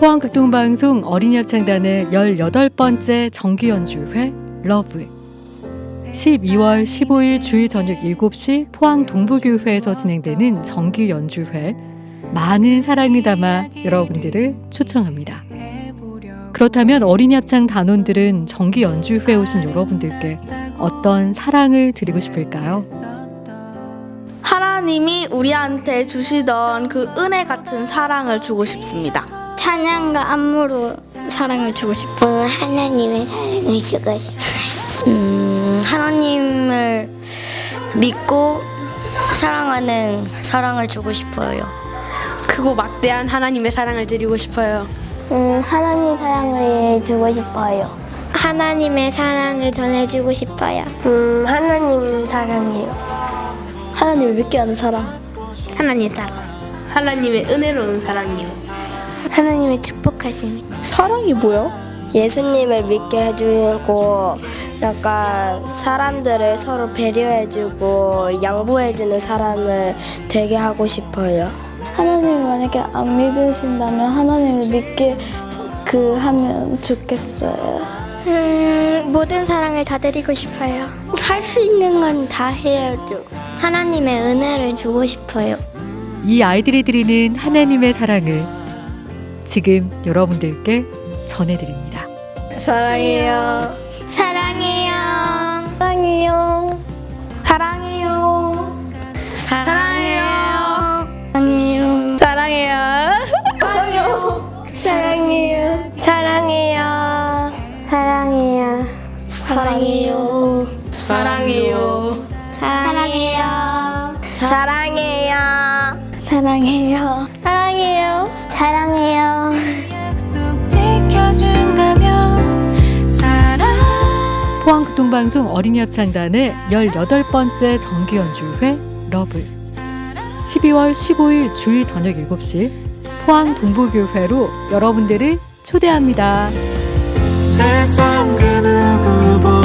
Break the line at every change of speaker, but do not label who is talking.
포항극동방송 어린이합창단의 18번째 정기연주회 러브 12월 15일 주일 저녁 7시 포항 동부교회에서 진행되는 정기연주회 많은 사랑을 담아 여러분들을 초청합니다. 그렇다면 어린이 합창 단원들은 정기 연주회에 오신 여러분들께 어떤 사랑을 드리고 싶을까요?
하나님이 우리한테 주시던 그 은혜 같은 사랑을 주고 싶습니다.
찬양과 안무로 사랑을 주고 싶어.
어, 하나님의 사랑을 주고 싶어요.
음, 하나님을 믿고 사랑하는 사랑을 주고 싶어요.
크고 막대한 하나님의 사랑을 드리고 싶어요.
음, 하나님 사랑을 주고 싶어요. 하나님의 사랑을 전해주고 싶어요. 음, 하나님 사랑이요.
하나님을 믿게 하는 사랑.
하나님 사랑.
하나님의 은혜로운 사랑이요.
하나님의 축복하심.
사랑이 뭐야?
예수님을 믿게 해주고 약간 사람들을 서로 배려해주고 양보해주는 사람을 되게 하고 싶어요.
하나님을 만약에 안 믿으신다면 하나님을 믿게 그 하면 좋겠어요.
음, 모든 사랑을 다 드리고 싶어요. 할 수 있는 건 다 해야죠. 하나님의 은혜를 주고 싶어요.
이 아이들이 드리는 하나님의 사랑을 지금 여러분들께 전해드립니다.
사랑해요.
사랑해요.
사랑해요.
사랑해요.
사랑해요.
사랑해요.
사랑해요. 사랑해요. 사랑해요.
사랑해요.
사랑해요.
사랑해요.
사랑해요.
사랑해요. 사랑해요. 사랑해요.
약속 지켜준다면 사랑
포항극동방송 어린이합창단의 18번째 정기연주회 러브 12월 15일 주일 저녁 7시 포항 동부교회로 여러분들을 초대합니다.
세상 그 누구보다